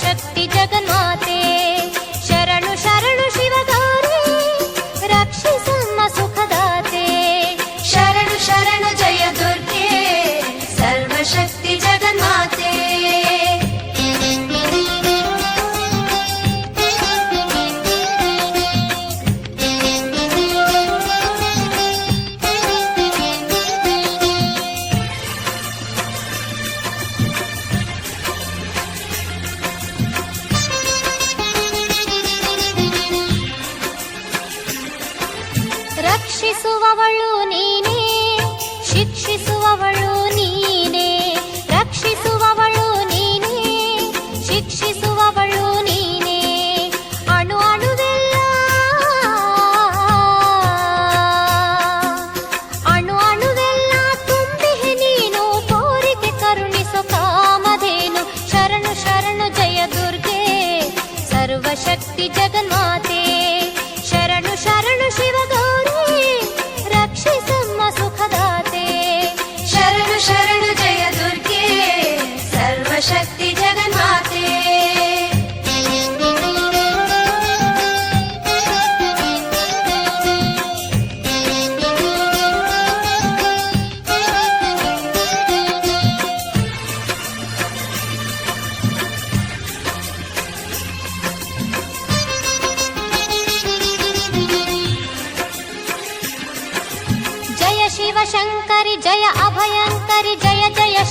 शक्ति जगन ನಡೆಸುವವಳು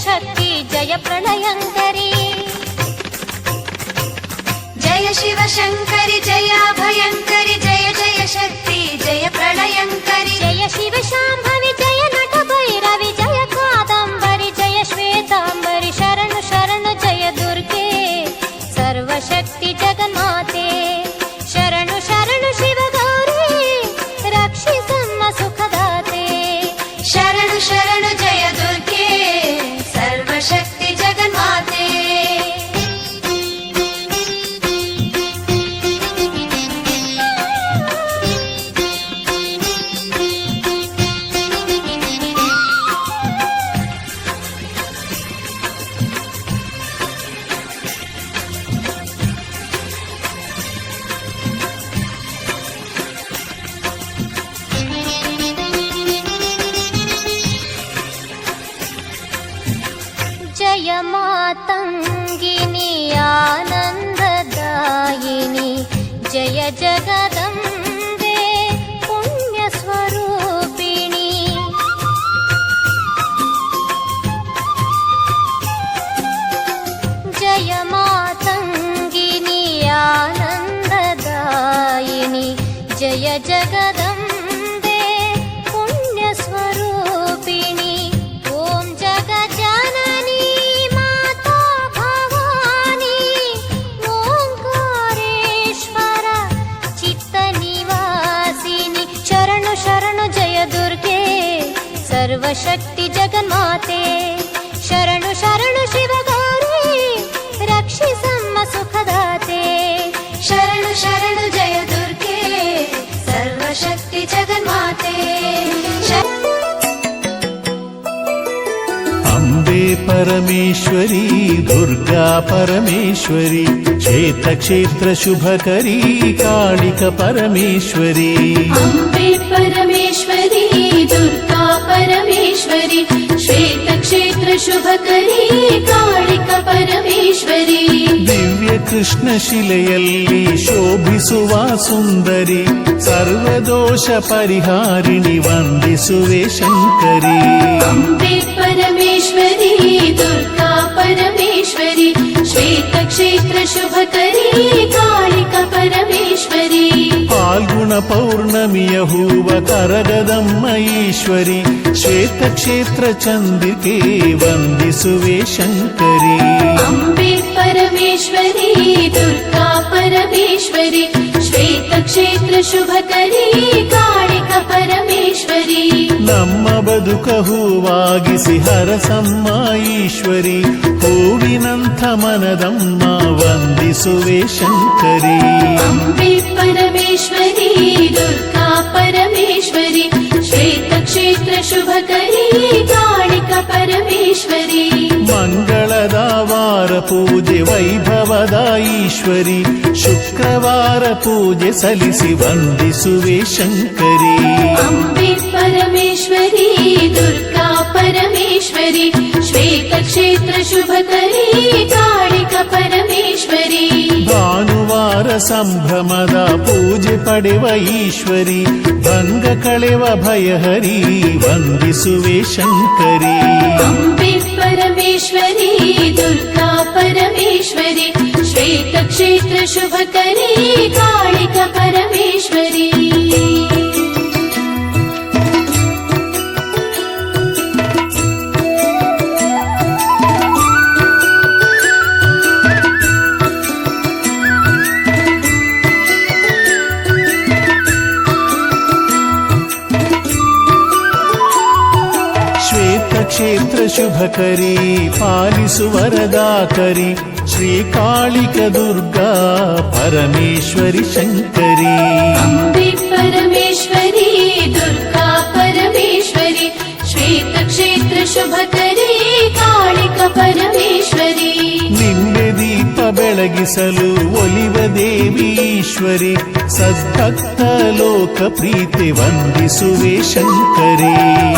శక్తి జయ ప్రణయంకరి జయ శివ శంకర్ శక్తి జగన్మాతే. శరణు శరణు శివగౌరీ రక్షిసమ్మ సుఖదాతే. శరణు శరణు జయ దుర్గే సర్వశక్తి జగన్మాతే. అంబే పరమేశ్వరి परमेश्वरी పరమేశ్వరి క్షేత్రక్షేత్ర శుభకరీ కాళిక श्वेतक्षेत्र श्वेतक्षेत्रशुभकरी कालिक परमेश्वरी। दिव्य कृष्ण शिलयि शोभुन्दरि सर्वदोष परिहारिणि वन्दसे शङ्करि परमेश्वरी दुर्गा परमेश्वरि श्वेतक्षेत्रशुभकरी कालिक परमे फाल्गुणपौर्णमिय हूव हुवकरदम्मयेश्वरि श्वेतक्षेत्रचन्दिके वन्दिसुवे सुवेशङ्करि अम्बे परमेश्वरी दुर्गा परमेश्वरि श्वेतक्षेत्रशुभकरी ಪರಮೇಶ್ವರಿ परमेश्वरि नम ಹರಸಮ್ಮ ಈಶ್ವರಿ ಹೂವಿನಂಥ ಮನದಮ್ಮ ವಂದಿಸುವೆ ಶಂಕರಿ. ಅಂಬೆ ಪರಮೇಶ್ವರಿ ದುರ್ಗಾ ಪರಮೇಶ್ವರಿ ಶ್ವೇತ ಕ್ಷೇತ್ರ ಶುಭಕರಿ ಕಾಣಿಕ ಪರಮೇಶ್ವರಿ. ಮಂಗಳ पूजे वैभवद ईश्वरि शुक्रवार पूजे सलसि वन्दि शङ्करि परमेश्वरी दुर्गा परमेश्वरि ಶುಭಕರಿ ಕಾಳಿಕ ಪರಮೇಶ್ವರಿ. ಭಾನುವಾರ ಸಂಭ್ರಮದ ಪೂಜೆ ಪಡೆವ ಈಶ್ವರಿ ಭಂಗ ಕಳೆವ ಭಯಹರಿ ವಂದಿಸುವೆ ಶಂಕರಿ. ಅಂಬೆ ಪರಮೇಶ್ವರಿ श्वेतक्षेत्र शुभकरी कालिक परमेश्वरी। क्षेत्र शुभकरी पालसु वरदाकरि శ్రీకాళిక దుర్గా పరమేశ్వరి శంకరి అంబే పరమేశ్వరి దుర్గా పరమేశ్వరి శ్వేతక్షేత్ర శుಭకరి కాళిక పరమేశ్వರಿ ನಿನ್ನೆ ದೀಪ ಬೆಳಗಿಸಲು ಒಲಿವ ದೇವೀಶ್ವರಿ ಸದ್ಭಕ್ತ ಲೋಕ ಪ್ರೀತಿ ವಂದಿಸುವೆ ಶಂಕರಿ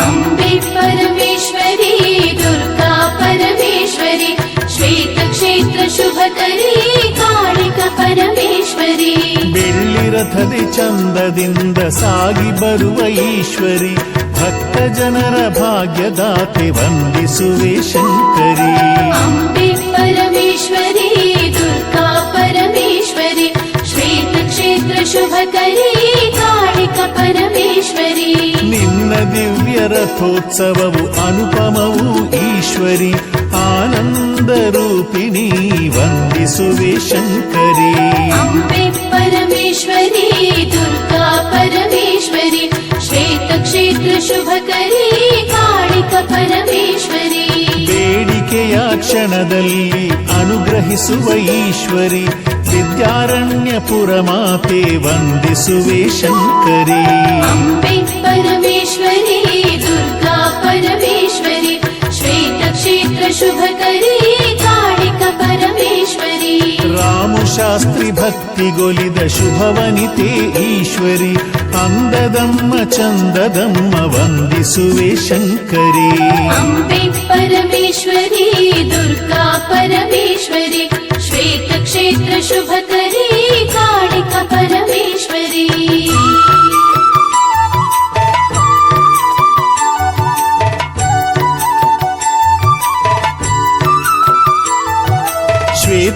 ಅಂಬೆ ಪರಮೇಶ್ವರಿ ದುರ್ಗಾ ಪರಮೇಶ್ವರಿ ಶ್ವೇತ ಕ್ಷೇತ್ರ ಶುಭಕರಿ ಕಾಳಿಕ ಪರಮೇಶ್ವರಿ. ಬೆಳ್ಳಿ ರಥದಿ ಚಂದದಿಂದ ಸಾಗಿ ಬರುವ ಈಶ್ವರಿ ಭಕ್ತ ಜನರ ಭಾಗ್ಯದಾತೆ ವಂದಿಸುವೆ ಶಂಕರಿ. ಅಂಬೆ ಪರಮೇಶ್ವರಿ ದುರ್ಗಾ ಪರಮೇಶ್ವರಿ ಶ್ವೇತ ಕ್ಷೇತ್ರ ಶುಭಕರಿ ಕಾಳಿಕ ಪರಮೇಶ್ವರಿ. ನಿನ್ನ ದಿವ್ಯ ರಥೋತ್ಸವವು ಅನುಪಮವು ಈಶ್ವರಿ ಆನಂದ ರೂಪಿಣಿ ವಂದಿಸುವೆ ಶಂಕರಿ अम्बे परमेश्वरी दुर्गा परमेश्वरी श्वेतक्षेत्रशुभकरी कालिक परमेश्वरी ಬೇಡಿಕೆಯ ಕ್ಷಣದಲ್ಲಿ ಅನುಗ್ರಹಿಸುವ ಈಶ್ವರಿ ವಿದ್ಯಾರಣ್ಯಪುರ ಮಾತೆ ವಂದಿಸುವೆ ಶಂಕರಿ अम्बे परमेश्वरी दुर्गा परमेश्वरी शुभकरी काणिक परमेश्वरी। रामशास्त्रि भक्तिगोलिदशुभवनि ते ईश्वरी। अन्ददम् अन्ददम्ब वन्दे सुरे शङ्करे। अम्बे परमेश्वरी दुर्गा परमेश्वरी। श्वेतक्षेत्र शुभकरी काणिक परमेश्वरी।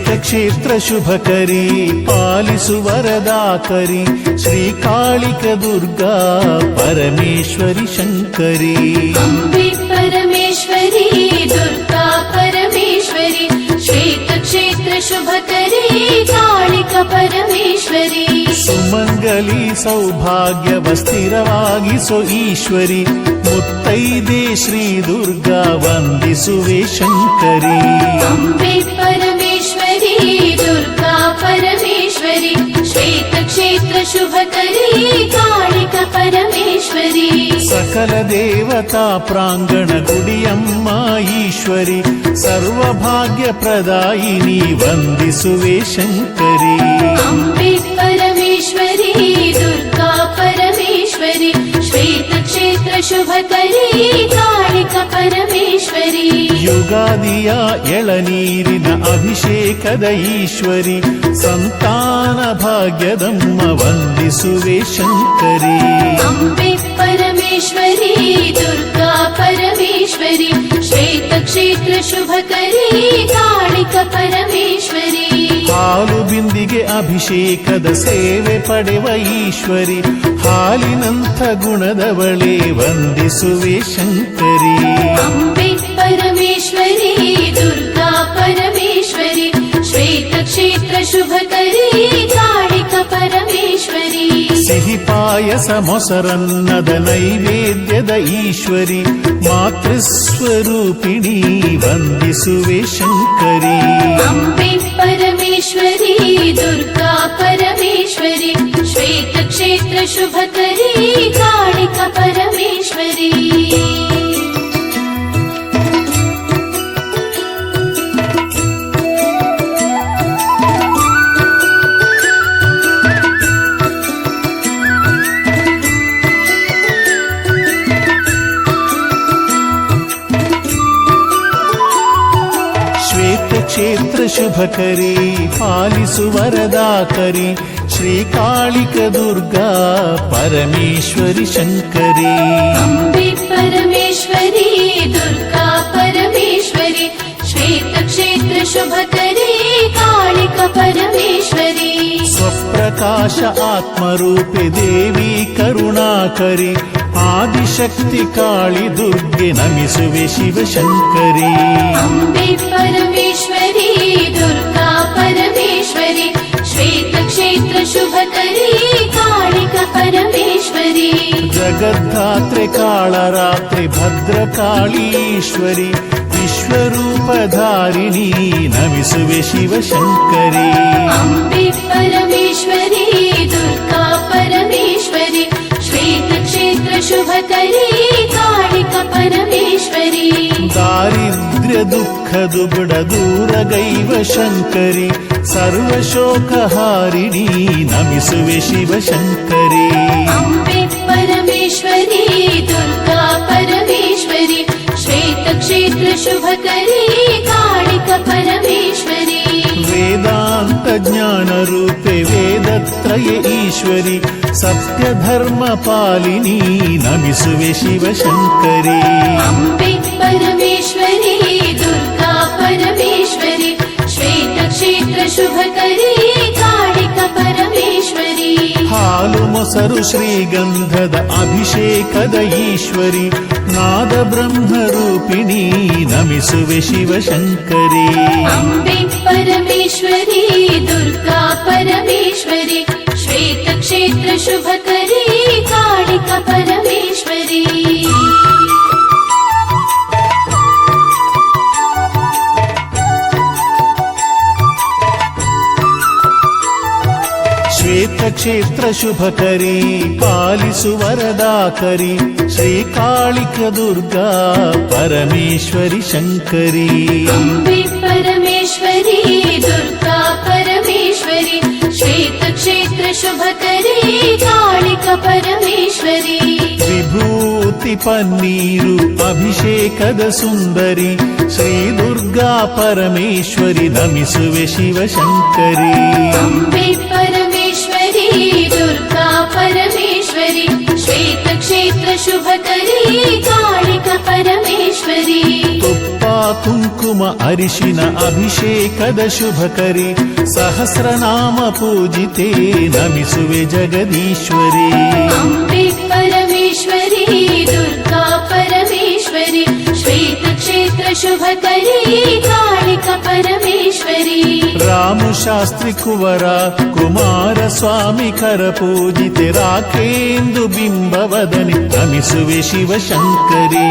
तीर्थक्षेत्रशुभकरी पालिसुवरदाकरी श्रीकालिकदुर्गा परमेश्वरि शङ्करी श्रीकाळिक दुर्गा परमेश्वरि शङ्करि परमेश्वरि दुर्गा परमेश्वरि श्वेतक्षेत्र शुभकरी कालिक परमेश्वरि सुमङ्गली सौभाग्य वस्थिरवस ईश्वरि मुत्तैदे श्री दुर्गा वन्दसे शङ्करि परमेश्वरी सकलदेवता प्राङ्गणगुडियम्मा ईश्वरि सर्वभाग्यप्रदायिनी वन्दिसुवे शङ्करी शुभकरी कारक परमेश्वरि। युगाद्या एनीरिन अभिषेकदीश्वरि सन्तान भाग्यदम्म वन्दे सुवेशङ्करी परमेश्वरी परमेश्वरी श्वेतक्षेत्र शुभकरी कालिक परमेश्वरी ಹಾಲು ಬಿಂದಿಗೆ ಅಭಿಷೇಕದ ಸೇವೆ ಪಡೆವ ಈಶ್ವರಿ ಹಾಲಿನಂಥ ಗುಣದವಳೇ ವಂದಿಸುವೆ ಶಂಕರಿ अम्बे परमेश्वरी दुर्गा परमेश्वरी श्वेतक्षेत्र शुभकरी कालिक ಪಾಯಸ ಮೊಸರನ್ನದ ನೈವೇದ್ಯದ ಈಶ್ವರಿ ಮಾತೃಸ್ವರೂಪಿಣಿ ವಂದಿಸುವೆ ಶಂಕರಿ. ಅಂಬೆ ಪರಮೇಶ್ವರಿ ದುರ್ಗಾ ಪರಮೇಶ್ವರಿ ಶ್ವೇತ ಕ್ಷೇತ್ರ ಶುಭಕರಿ श्वेतक्षेत्रशुभकरी ಪರಮೇಶ್ವರಿ. ಶುಭಕರಿ ಪಾಲಿಸು ವರದಾಕರಿ ಶ್ರೀಕಾಳಿಕ ದುರ್ಗಾ ಪರಮೇಶ್ವರಿ ಶಂಕರಿ अम्बे परमेश्वरी दुर्गा परमेश्वरी श्वेतक्षेत्र शुभकरी कालिक परमेश्वरी ಸ್ವಪ್ರಕಾಶ ಆತ್ಮರೂಪೆ ದೇವಿ ಕರುಣಾಕರಿ ಆದಿಶಕ್ತಿ ಕಾಳಿ ದುರ್ಗೆ ನಮಿಸುವೆ ಶಿವಶಂಕರಿ अम्बे परमेश्वरी दुर्गा परमेश्वरि श्वेतक्षेत्र शुभकरी कालिका परमेश्वरी। जगद्धात्रे कालरात्रि भद्रकालीश्वरि विश्वरूपधारिणी नमिसुवे वि सु शिवशङ्करि परमेश्वरी दुर्गा परमेश्वरि श्वेतक्षेत्र शुभकरी कालिका परमेश्वरी। दारिद्र्य शङ्करि सर्वशोकहारिणी नमिसुवे वे शिवशङ्करे परमेश्वरी दुर्गा परमेश्वरि श्वेतक्षेत्रशुभकरीकरमेश्वरि वेदान्तज्ञानरूपे वेदत्रय ईश्वरि सत्यधर्मपालिनी नमिसुवे सुवे शिवशङ्करि परमेश्वरी दुर्गा परमेश्वरी श्वेतक्षेत्रशुभकरी कालिका परमेश्वरी। हालु मोसरु श्रीगन्धद अभिषेक ईश्वरि नादब्रह्मरूपिणी नमिसुवे शिवशङ्करी अम्बे परमेश्वरी दुर्गा परमेश्वरी श्वेतक्षेत्रशुभकरी ಶ್ವೇತಕ್ಷೇತ್ರ ಶುಭಕರಿ ಪಾಲಿಸು ವರದಾಕರಿ ಶ್ರೀಕಾಳಿಕ ದುರ್ಗಾ ಪರಮೇಶ್ವರಿ ಶಂಕರಿ अम्बे परमेश्वरी दुर्गा परमेश्वरी श्वेतक्षेत्र शुभकरी कालिक परमेश्वरी ವಿಭೂತಿ ಪನ್ನೀರು शुभकरी काणिक परमेश्वरी। तुम अरिषिन अभिषेकदशुभकरे सहस्रनाम पूजिते नमिसुवे वि सुवे जगदीश्वरेश्वरी दुर्गा परमे परमेश्वरी श्वेतक्षेत्रशुभकरी कालिक परमेश्वरी रामशास्त्रि कुवरा कुमारस्वामि करपूजिते करपूजित रात्रेन्दुबिम्बवदनि शिवशङ्करी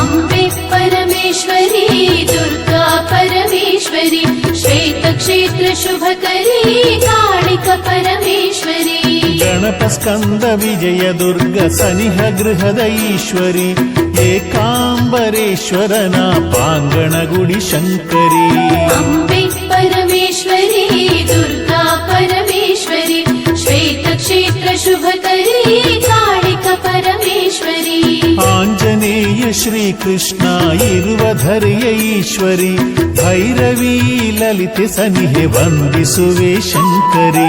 अम्बे परमेश्वरी दुर्गा परमेश्वरी श्वेतक्षेत्रशुभकरी स्कन्द विजय दुर्ग सनिह गृहदीश्वरि एकाम्बरेश्वरनापाङ्गणगुडि शङ्करि परमेश्वरि दुर्गा परमेश्वरी श्वेत क्षेत्र शुभकरीक परमेश्वरि आञ्जनेय श्रीकृष्ण इव धरय भैरवी ललित सनिहे वन्दिसे शङ्करि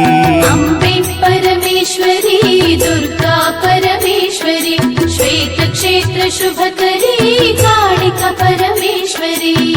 परमेश्वरी दुर्गा परमेश्वरी श्वेतक्षेत्रशुभकरी काणिका परमेश्वरी।